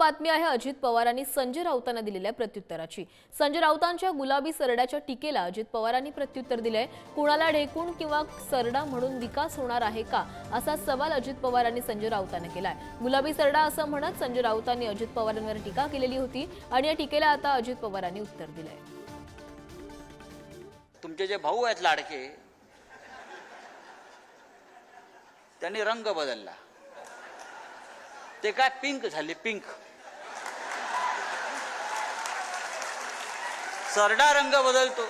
बातमी आहे अजित पवारांनी संजय राऊतांना दिलेल्या प्रत्युत्तराची. संजय राऊतांच्या गुलाबी सरड्याच्या टीकेला अजित पवारांनी प्रत्युत्तर दिलंय. कुणाला ढेकून किंवा सरडा म्हणून विकास होणार आहे का? असा सवाल अजित पवारांनी संजय राऊतांना केलाय. गुलाबी सरडा असं म्हणत संजय राऊतांनी अजित पवारांवर टीका केलेली होती आणि या टीकेला आता अजित पवारांनी उत्तर दिलंय. तुमचे जे भाऊ आहेत लाडके त्यांनी रंग बदलला. ते काय पिंक झाले पिंक सरडा रंग बदलतो.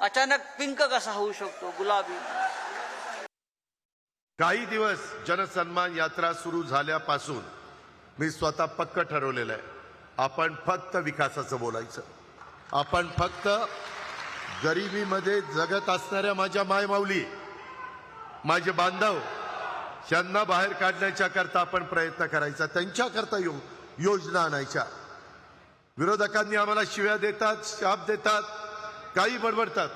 अचानक पिंक कसा होऊ शकतो? गुलाबी. काही दिवस जनसन्मान यात्रा सुरू झाल्यापासून मी स्वतः पक्क ठरवलेलं आहे. आपण फक्त विकासाचं बोलायचं. आपण फक्त गरिबीमध्ये जगत असणाऱ्या माझ्या मायमाऊली माझे बांधव त्यांना बाहेर काढण्याच्या करता आपण प्रयत्न करायचा त्यांच्याकरता यो योजना आणायच्या. विरोधकांनी आम्हाला शिव्या देतात शाप देतात काही बडबडतात.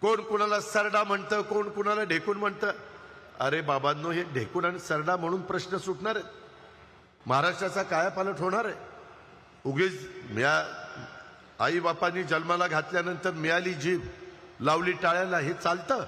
कोण कुणाला सरडा म्हणतं कोण कुणाला ढेकून म्हणतं? अरे बाबांनो हे ढेकून आणि सरडा म्हणून प्रश्न सुटणार आहेत. महाराष्ट्राचा कायापालट होणार आहे. उगीच म्या आई बापांनी जन्माला घातल्यानंतर मिळाली जीभ लावली टाळ्याला हे चालतं.